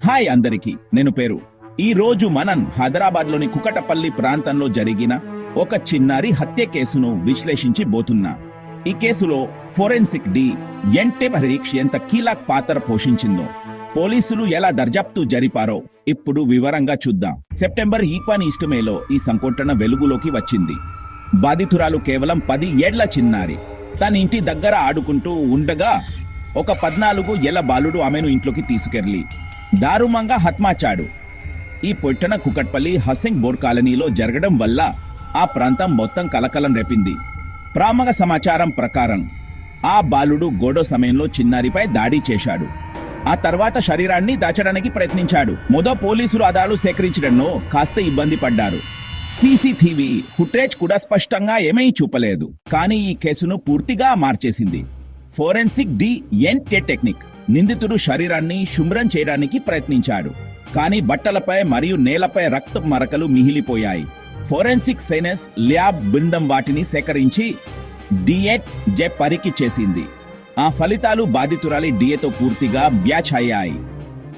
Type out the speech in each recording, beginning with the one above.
Hi అందరికీ నేను పేరు. ఈ రోజు మనం హైదరాబాద్లోని కుకటపల్లి ప్రాంతంలో జరిగిన ఒక చిన్నారి హత్య కేసును విశ్లేషించి పోతున్నా ఈ కేసులో ఫోరెన్సిక్ డి ఎంటే పరీక్ష ఎంత కీలక పాత్ర పోషించిందో పోలీసులు ఎలా దర్యాప్తు జరిపారో ఇప్పుడు వివరంగా చూద్దాం. సెప్టెంబర్ ఈక్వన్ ఈస్టుమేలో ఈ సంఘటన వెలుగులోకి వచ్చింది. బాధితురాలు కేవలం పది ఏళ్ళ చిన్నారి. తన ఇంటి దగ్గర ఆడుకుంటూ ఉండగా ఒక పద్నాలుగు ఎల బాలుడు ఆమెను ఇంట్లోకి తీసుకెళ్ళి దారుణంగా హత్మాచాడు. ఈ పొట్టన కుకట్పల్లి హసింగ్ బోర్ కాలనీలో జరగడం వల్ల ఆ ప్రాంతం మొత్తం కలకలం రేపింది. ప్రామగ సమాచారం ప్రకారం ఆ బాలుడు గోడో సమయంలో చిన్నారిపై దాడి చేశాడు. ఆ తర్వాత శరీరాన్ని దాచడానికి ప్రయత్నించాడు. మొదో పోలీసులు ఆధారాలు సేకరించడంలో కాస్త ఇబ్బంది పడ్డారు. సీసీటీవీ ఫుటేజ్ కూడా స్పష్టంగా ఏమీ చూపలేదు. కానీ ఈ కేసును పూర్తిగా మార్చేసింది. Forensic D N A technique. నిందితుడు శరీరాన్ని శుభ్రం చేయడానికి ప్రయత్నించాడు. కానీ బట్టలపై మరియు నేలపై రక్త మరకలు మిగిలిపోయాయి. ఫోరెన్సిక్ సైనస్ ల్యాబ్ బృందం వాటిని సేకరించి డిఎట్ జె పరీక్ష చేసింది. ఆ ఫలితాలు బాధితురాలి డిఏతో పూర్తిగా బ్యాచ్ అయ్యాయి.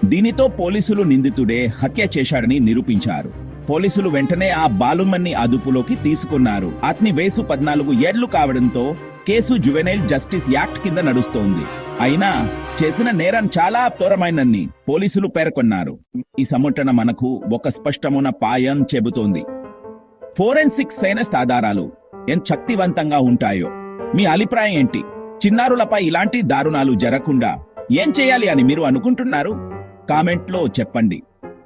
దీనితో పోలీసులు నిందితుడే హత్య చేశాడని నిరూపించారు. పోలీసులు వెంటనే ఆ బాలుమన్ని అదుపులోకి తీసుకున్నారు. అతని వయసు పద్నాలుగు ఏళ్ళు కావడంతో కేసు జువెనైల్ జస్టిస్ యాక్ట్ కింద నడుస్తోంది. అయినా చేసిన నేరం చాలా ఘోరమైనని పోలీసులు పేర్కొన్నారు. ఈ సంఘటన మనకు ఒక స్పష్టమైన పాయం చెబుతోంది. ఫోరెన్సిక్ సైనస్ ఆధారాలు ఎంత శక్తివంతంగా ఉంటాయో మీ అభిప్రాయం ఏంటి? చిన్నారులపై ఇలాంటి దారుణాలు జరగకుండా ఏం చేయాలి అని మీరు అనుకుంటున్నారు? కామెంట్లో చెప్పండి.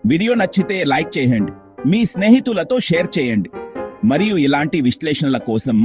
వీడియో నచ్చితే లైక్ చేయండి. మీ స్నేహితులతో షేర్ చేయండి. మరియు ఇలాంటి విశ్లేషణల కోసం